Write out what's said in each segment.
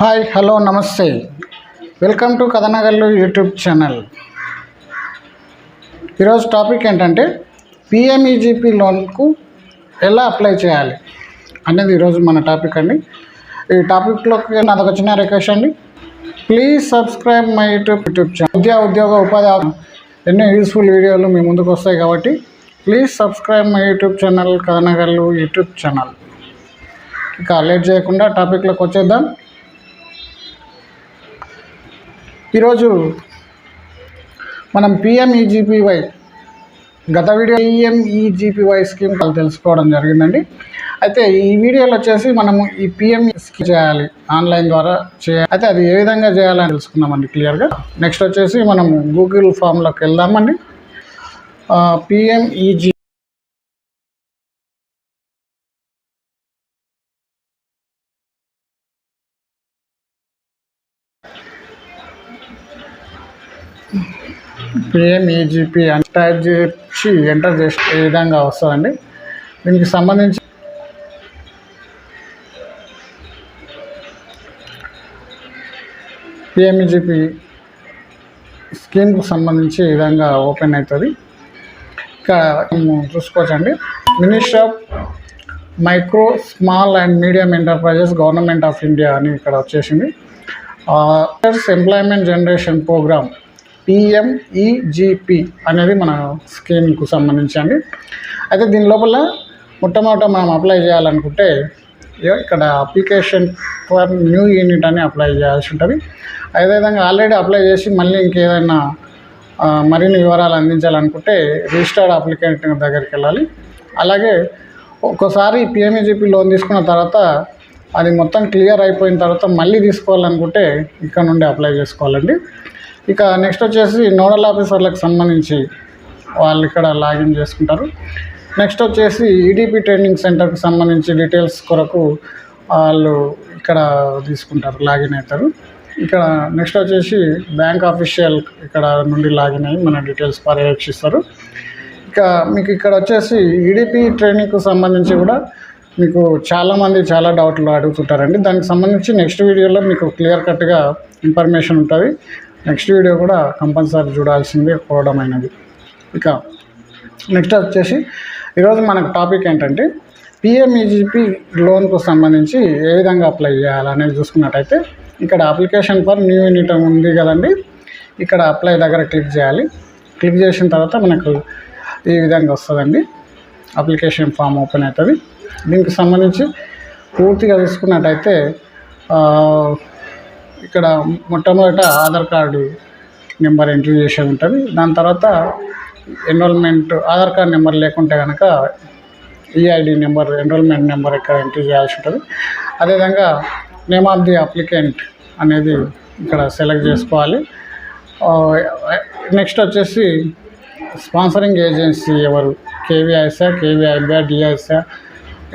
Hi hello నమస్తే. Welcome to Kathanagallu YouTube channel. ఈరోజు topic ఏంటంటే పిఎంఈజీపీ లోన్కు ఎలా అప్లై చేయాలి అనేది ఈరోజు మన టాపిక్ అండి. ఈ టాపిక్లోకి నాదొక చిన్న రిక్వెస్ట్ అండి. Please subscribe my YouTube YouTube channel. విద్యా ఉద్యోగ ఉపాధి ఎన్నో యూస్ఫుల్ వీడియోలు మీ ముందుకు వస్తాయి కాబట్టి please subscribe my YouTube channel కథనగల్లు YouTube channel. ఇక లేట్ చేయకుండా టాపిక్లోకి వచ్చేద్దాం. ఈరోజు మనం పిఎంఈజీపీవై గత వీడియో పిఎంఈజీపీవై స్కీమ్ వాళ్ళు తెలుసుకోవడం జరిగిందండి. అయితే ఈ వీడియోలో వచ్చేసి మనము ఈ పిఎం చేయాలి ఆన్లైన్ ద్వారా చేయాలి. అయితే అది ఏ విధంగా చేయాలని తెలుసుకుందామండి క్లియర్గా. నెక్స్ట్ వచ్చేసి మనము గూగుల్ ఫామ్లోకి వెళ్దామండి. పిఎంఈజీ పిఎంఈజీపీ అని టైప్ చేసి ఎంటర్ చేసి ఈ విధంగా వస్తుందండి? దీనికి సంబంధించి పిఎంఈజీపీ స్కీమ్కు సంబంధించి ఈ విధంగా ఓపెన్ అవుతుంది ఇక మేము చూసుకోవచ్చండి. Minister of micro small and medium enterprises government of India అని ఇక్కడ వచ్చేసింది. ఎంప్లాయ్మెంట్ జనరేషన్ ప్రోగ్రామ్ పిఎంఈజిపి అనేది మన స్కీమ్కు సంబంధించి అండి. అయితే దీని లోపల మొట్టమొదట మనం అప్లై చేయాలనుకుంటే ఇక్కడ అప్లికేషన్ ఫర్ న్యూ యూనిట్ అని అప్లై చేయాల్సి ఉంటుంది. అదేవిధంగా ఆల్రెడీ అప్లై చేసి మళ్ళీ ఇంకేదైనా మరిన్ని వివరాలు అందించాలనుకుంటే రిజిస్టర్డ్ అప్లికెంట్ దగ్గరికి వెళ్ళాలి. అలాగే ఒక్కోసారి పిఎంఈజీపీ లోన్ తీసుకున్న తర్వాత అది మొత్తం క్లియర్ అయిపోయిన తర్వాత మళ్ళీ తీసుకోవాలనుకుంటే ఇక్కడ నుండి అప్లై చేసుకోవాలండి. ఇక నెక్స్ట్ వచ్చేసి నోడల్ ఆఫీసర్లకు సంబంధించి వాళ్ళు ఇక్కడ లాగిన్ చేసుకుంటారు. నెక్స్ట్ వచ్చేసి ఈడీపీ ట్రైనింగ్ సెంటర్కి సంబంధించి డీటెయిల్స్ కొరకు వాళ్ళు ఇక్కడ తీసుకుంటారు లాగిన్ అవుతారు. ఇక్కడ నెక్స్ట్ వచ్చేసి బ్యాంక్ ఆఫీషియల్ ఇక్కడ నుండి లాగిన్ అయ్యి మన డీటెయిల్స్ పర్యవేక్షిస్తారు. ఇక మీకు ఇక్కడ వచ్చేసి ఈడీపీ ట్రైనింగ్కు సంబంధించి కూడా మీకు చాలామంది చాలా డౌట్లు అడుగుతుంటారండి. దానికి సంబంధించి నెక్స్ట్ వీడియోలో మీకు క్లియర్ కట్గా ఇన్ఫర్మేషన్ ఉంటుంది. నెక్స్ట్ వీడియో కూడా కంపల్సరీ చూడాల్సిందే కూడమైనది ఇక నెక్స్ట్ వచ్చేసి ఈరోజు మనకు టాపిక్ ఏంటంటే పిఎంఈజీపీ లోన్కు సంబంధించి ఏ విధంగా అప్లై చేయాలనేది చూసుకున్నట్టయితే ఇక్కడ అప్లికేషన్ ఫర్ న్యూ యూనిట్ ఉంది కదండి. ఇక్కడ అప్లై దగ్గర క్లిక్ చేయాలి. క్లిక్ చేసిన తర్వాత మనకు ఈ విధంగా వస్తుందండి. అప్లికేషన్ ఫామ్ ఓపెన్ అవుతుంది. దీనికి సంబంధించి పూర్తిగా తీసుకున్నట్టయితే ఇక్కడ మొట్టమొదట ఆధార్ కార్డు నెంబర్ ఎంట్రీ చేసేది ఉంటుంది. దాని తర్వాత ఎన్రోల్మెంట్ ఆధార్ కార్డ్ నెంబర్ లేకుంటే కనుక ఈఐడి నెంబర్ ఎన్రోల్మెంట్ నెంబర్ ఇక్కడ ఎంట్రీ చేయాల్సి ఉంటుంది. అదేవిధంగా నేమ్ ఆఫ్ ది అప్లికెంట్ అనేది ఇక్కడ సెలెక్ట్ చేసుకోవాలి. నెక్స్ట్ వచ్చేసి స్పాన్సరింగ్ ఏజెన్సీ ఎవరు? కేవీఐసా కేవీఐబిఆర్ డిఐసా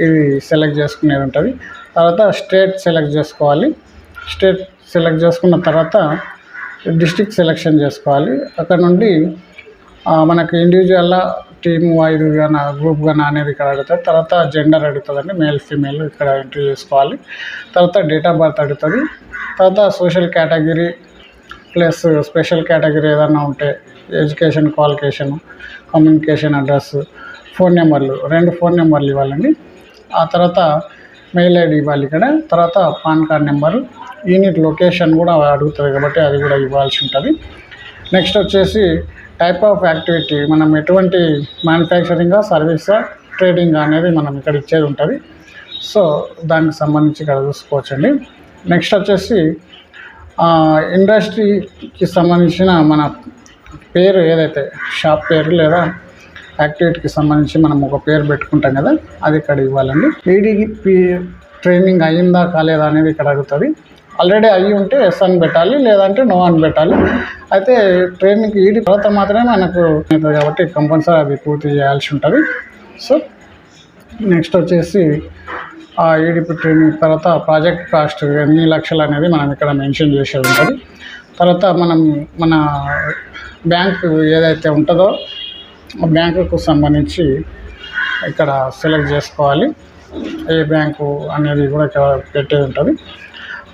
ఇది సెలెక్ట్ చేసుకునేది ఉంటుంది. తర్వాత స్టేట్ సెలెక్ట్ చేసుకోవాలి. స్టేట్ సెలెక్ట్ చేసుకున్న తర్వాత డిస్టిక్ సెలెక్షన్ చేసుకోవాలి. అక్కడ నుండి మనకు ఇండివిజువల్ టీమ్ వైజ్ కానీ గ్రూప్ కానీ అనేది ఇక్కడ అడుగుతుంది తర్వాత జెండర్ అడుగుతుందండి మేల్ ఫీమేల్ ఇక్కడ ఎంట్రీ చేసుకోవాలి. తర్వాత డేట్ ఆఫ్ బర్త్ అడుగుతుంది తర్వాత social category plus special category ఏదైనా ఉంటే education qualification communication address phone నెంబర్లు రెండు ఫోన్ నెంబర్లు ఇవ్వాలండి. ఆ తర్వాత మెయిల్ ఐడి ఇవ్వాలి ఇక్కడ. తర్వాత PAN card number unit location కూడా అడుగుతుంది కాబట్టి అది కూడా ఇవ్వాల్సి ఉంటుంది. నెక్స్ట్ వచ్చేసి టైప్ ఆఫ్ యాక్టివిటీ. మనం ఎటువంటి మ్యానుఫ్యాక్చరింగా సర్వీసా ట్రేడింగ్ అనేది మనం ఇక్కడ ఇచ్చేది ఉంటుంది. సో దానికి సంబంధించి ఇక్కడ చూసుకోవచ్చండి. నెక్స్ట్ వచ్చేసి ఇండస్ట్రీకి సంబంధించిన మన పేరు ఏదైతే షాప్ పేరు లేదా యాక్టివిటీకి సంబంధించి మనం ఒక పేరు పెట్టుకుంటాం కదా అది ఇక్కడ ఇవ్వాలండి. ఈడీపీ ట్రైనింగ్ అయ్యిందా కాలేదా అనేది ఇక్కడ అడుగుతుంది. ఆల్రెడీ అయ్యి ఉంటే ఎస్ అని పెట్టాలి లేదంటే నో అని పెట్టాలి. అయితే ట్రైనింగ్ ఈడి తర్వాత మాత్రమే మనకు అవుతుంది కాబట్టి కంపల్సరీ అది పూర్తి చేయాల్సి ఉంటుంది. సో నెక్స్ట్ వచ్చేసి ఆ ఈడిపి ట్రైనింగ్ తర్వాత ప్రాజెక్ట్ కాస్ట్ ఎన్ని లక్షలు అనేది మనం ఇక్కడ మెన్షన్ చేసేది ఉంటుంది. తర్వాత మనం మన బ్యాంక్ ఏదైతే ఉంటుందో ఆ బ్యాంకుకు సంబంధించి ఇక్కడ సెలెక్ట్ చేసుకోవాలి. ఏ బ్యాంకు అనేది కూడా ఇక్కడ పెట్టేది ఉంటుంది.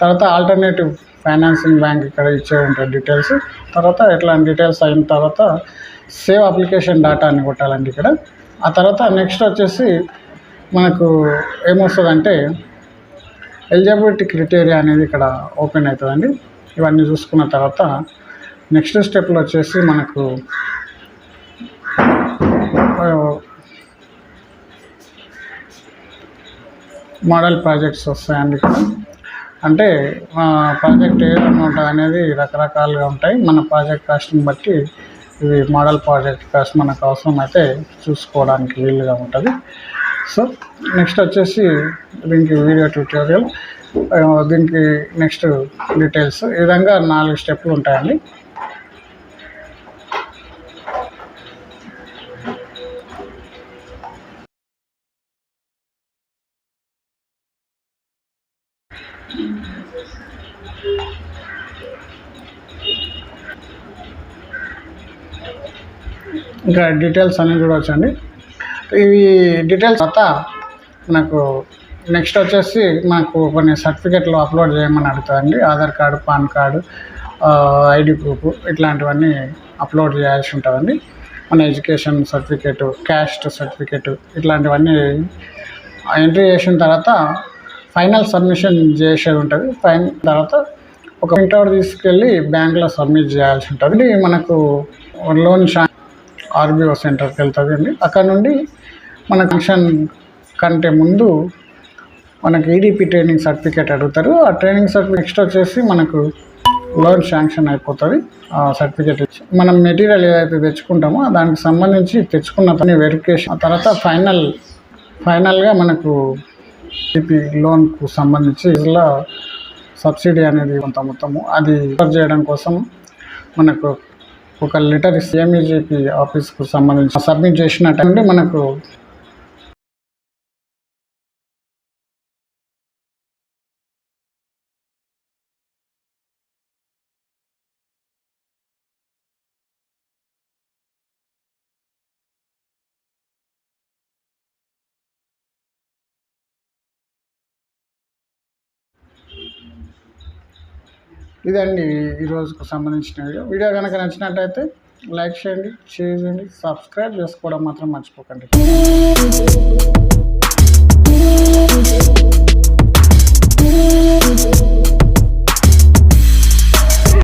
తర్వాత ఆల్టర్నేటివ్ ఫైనాన్సింగ్ బ్యాంక్ ఇక్కడ ఇచ్చే ఉంటాయి డీటెయిల్స్ తర్వాత ఇట్లాంటి డీటెయిల్స్ అయిన తర్వాత సేవ్ అప్లికేషన్ డేటా అని కొట్టాలండి ఇక్కడ. ఆ తర్వాత నెక్స్ట్ వచ్చేసి మనకు ఏమొస్తుందంటే ఎలిజిబిలిటీ క్రిటేరియా అనేది ఇక్కడ ఓపెన్ అవుతుందండి. ఇవన్నీ చూసుకున్న తర్వాత నెక్స్ట్ స్టెప్లో వచ్చేసి మనకు మోడల్ ప్రాజెక్ట్స్ వస్తాయండి ఇక్కడ. అంటే ప్రాజెక్ట్ ఏ అమౌంట్ అనేది రకరకాలుగా ఉంటాయి. మన ప్రాజెక్ట్ కాస్ట్ని బట్టి ఇవి మోడల్ ప్రాజెక్ట్ కాస్ట్ మనకు అవసరం అయితే చూసుకోవడానికి వీలుగా ఉంటుంది. సో నెక్స్ట్ వచ్చేసి దీనికి వీడియో ట్యూటోరియల్. దీనికి నెక్స్ట్ డీటెయిల్స్. ఈ విధంగా నాలుగు స్టెప్లు ఉంటాయండి. ఇంకా డీటెయిల్స్ అన్నీ చూడవచ్చండి. ఇవి డీటెయిల్స్ తర్వాత మనకు నెక్స్ట్ వచ్చేసి మనకు కొన్ని సర్టిఫికెట్లు అప్లోడ్ చేయమని అడుగుతుందండి Aadhaar card PAN card ID proof ఇట్లాంటివన్నీ అప్లోడ్ చేయాల్సి ఉంటుందండి. మన ఎడ్యుకేషన్ సర్టిఫికేట్ క్యాస్ట్ సర్టిఫికేట్ ఇట్లాంటివన్నీ ఎంట్రీ చేసిన తర్వాత ఫైనల్ సబ్మిషన్ చేసేది ఉంటుంది. ఫైన్ తర్వాత ఒక ప్రింట్అవుట్ తీసుకెళ్ళి బ్యాంక్లో సబ్మిట్ చేయాల్సి ఉంటుంది. మనకు లోన్ షా ఆర్బీఓ సెంటర్కి వెళ్తుంది అండి. అక్కడ నుండి మన ఫంక్షన్ కంటే ముందు మనకు ఈడీపీ ట్రైనింగ్ సర్టిఫికేట్ అడుగుతారు. ఆ ట్రైనింగ్ సర్టిఫికేట్ నెక్స్ట్ వచ్చేసి మనకు లోన్ శాంక్షన్ అయిపోతుంది. ఆ సర్టిఫికేట్ ఇచ్చి మనం మెటీరియల్ ఏదైతే తెచ్చుకుంటామో దానికి సంబంధించి తెచ్చుకున్న పని వెరిఫికేషన్ ఆ తర్వాత ఫైనల్ ఫైనల్గా మనకు ఈపీ లోన్కు సంబంధించి ఇలా సబ్సిడీ అనేది కొంత మొత్తము అది చేయడం కోసం మనకు ఒక లెటర్ సిఎంఈజీపీ ఆఫీస్కు సంబంధించి సబ్మిట్ చేసినట్టు మనకు ఇదండి ఈరోజుకు సంబంధించిన వీడియో వీడియో కనుక నచ్చినట్టయితే లైక్ చేయండి షేర్ చేయండి సబ్స్క్రైబ్ చేసుకోవడం మాత్రం మర్చిపోకండి